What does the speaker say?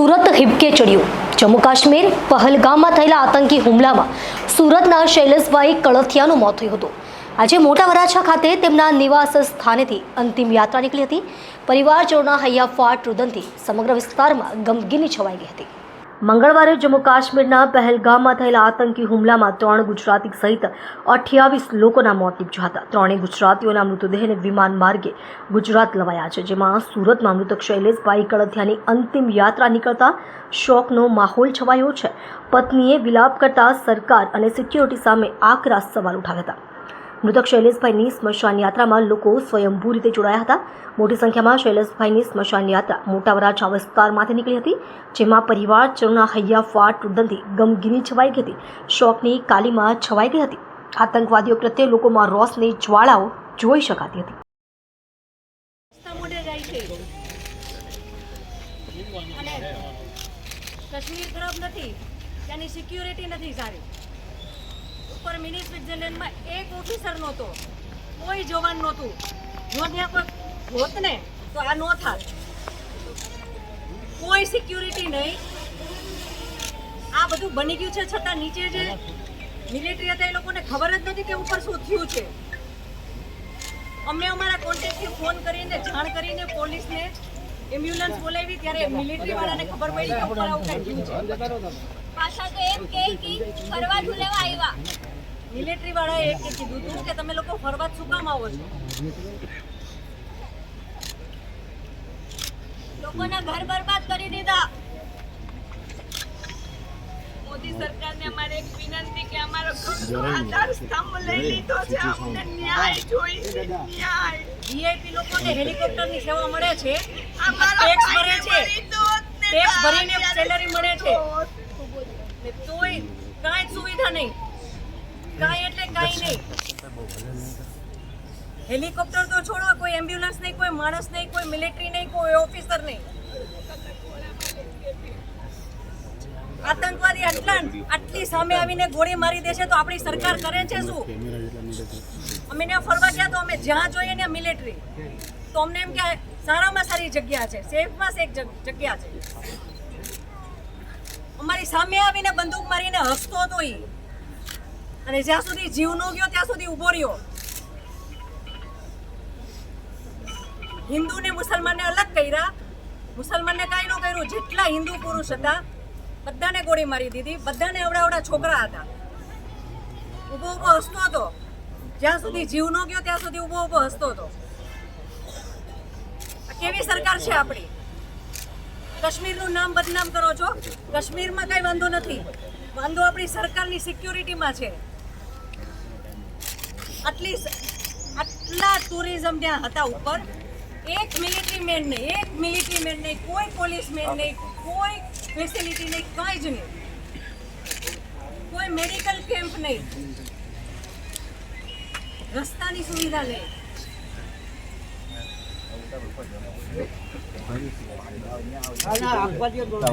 સુરત હિબકે ચડ્યું. જમ્મુ કાશ્મીર, પહલગામમાં થયેલા આતંકી હુમલામાં સુરતના શૈલેષભાઈ કળથિયાનું મોત થયું હતું. આજે મોટા વરાછા ખાતે તેમના નિવાસ સ્થાનેથી અંતિમ યાત્રા નીકળી હતી. પરિવારજનોના હૈયાફાટ રુદનથી સમગ્ર વિસ્તારમાં ગમગીની છવાઈ ગઈ હતી. મંગળવારે જમ્મુ કાશ્મીરના પહેલગામમાં થયેલા આતંકી હુમલામાં ત્રણ ગુજરાતી સહિત અઠ્યાવીસ લોકોના મોત નીપજ્યા હતા. ત્રણેય ગુજરાતીઓના મૃતદેહને વિમાન માર્ગે ગુજરાત લવાયા છે, જેમાં સુરતમાં મૃતક શૈલેષભાઈ કળથિયાની અંતિમ યાત્રા નીકળતા શોકનો માહોલ છવાયો છે. પત્નીએ વિલાપ કરતા સરકાર અને સિક્યોરિટી સામે આકરા સવાલ ઉઠાવ્યા હતા. મૃતક શૈલેષભાઈની સ્મશાન યાત્રામાં લોકો સ્વયંભૂ રીતે જોડાયા હતા. મોટી સંખ્યામાં શૈલેષભાઈની સ્મશાન યાત્રા મોટા વરાછા વિસ્તારમાંથી નીકળી હતી, જેમાં પરિવારજનોના હૈયાફાટ રુદનથી ગમગીની છવાઈ ગઈ હતી, શોકની કાલીમાં છવાઈ ગઈ હતી. આતંકવાદીઓ પ્રત્યે લોકોમાં રોષની જ્વાળાઓ જોઈ શકાતી હતી. કાશ્મીર તરફ નથી, ત્યાંની સિક્યુરિટી નથી સારી. ઉપર મિની સ્વિટ્ઝરલેન્ડમાં એક ઓફિસર નહોતો. કોઈ જવાન નહોતું. જો ત્યાં કોઈ હોત ને, તો આ ન થાત. કોઈ સિક્યુરિટી નહીં. આ બધું બની ગયું છે છતાં નીચે જે મિલિટરી હતા એ લોકોને ખબર જ નથી કે ઉપર શું થયું છે. અમે અમારા કોન્ટેક્ટથી ફોન કરીને, જાણ કરીને પોલીસને એમ્બ્યુલન્સ બોલાવી ત્યારે મિલિટરી વાળાને ખબર પડી કે ઉપર આવું કંઈ થયું છે. પાછા તો એમ કહે કે ફરવા ઝુલેવા આવ્યા મિલિટરી વાળાએ એક કીધું હતું કે તમે લોકો ફરવા શું કામ આવો છો? લોકોના ઘર બરબાદ કરી દીધા. આધાર સ્તંભ લઈ લીધો છે અમને ન્યાય જોઈશે ન્યાય. વીઆઈપી લોકોને હેલિકોપ્ટરની સેવા મળે છે? ટેક્સ ભરે છે? ટેક્સ ભરીને સેલરી મળે છે? તોય કાંઈ સુવિધા નહીં. કાંઈ એટલે કાંઈ નહીં. હેલિકોપ્ટર તો છોડો કોઈ એમ્બ્યુલન્સ નહીં કોઈ માણસ નહીં કોઈ મિલિટરી નહીં કોઈ ઓફિસર નહીં. આતંકવાદી આટલા આટલી સામે આવીને ગોળી મારી દેશે તો આપણી સરકાર કરે છે શું? અમે ત્યાં ફરવા ગયા તો અમે જ્યાં જોઈએ ત્યાં મિલિટરી તો અમને એમ કે સારામાં સારી જગ્યા છે, સેફમાં સેફ જગ્યા છે. અમારી સામે આવીને બંદૂક મારીને હસતો હતો એ અને જ્યાં સુધી જીવ નો ગયો ત્યાં સુધી ઊભો રહ્યો. હિન્દુ ને મુસલમાનને અલગ કર્યા. મુસલમાનને કાંઈ ન કર્યું, જેટલા હિન્દુ પુરુષ હતા બધાને ગોળી મારી દીધી. બધાને અવડા છોકરા હતા. ઊભો ઊભો હસતો હતો. જ્યાં સુધી જીવ ન ગયો, ત્યાં સુધી ઊભો ઊભો હસતો હતો. કેવી સરકાર છે આપણી? કાશ્મીરનું નામ બદનામ કરો છો? કાશ્મીરમાં કઈ વાંધો નથી. વાંધો આપણી સરકારની સિક્યોરિટીમાં છે. આટલી આટલા ટુરિઝમ ત્યાં હતા ઉપર. એક મિલિટરી મેન નહીં, એક મિલિટરી મેન નહીં, કોઈ પોલીસ મેન નહીં, કોઈ ફેસિલિટી નહીં કંઈ જ નહીં. કોઈ મેડિકલ કેમ્પ નહીં. રસ્તાની સુવિધા નહીં.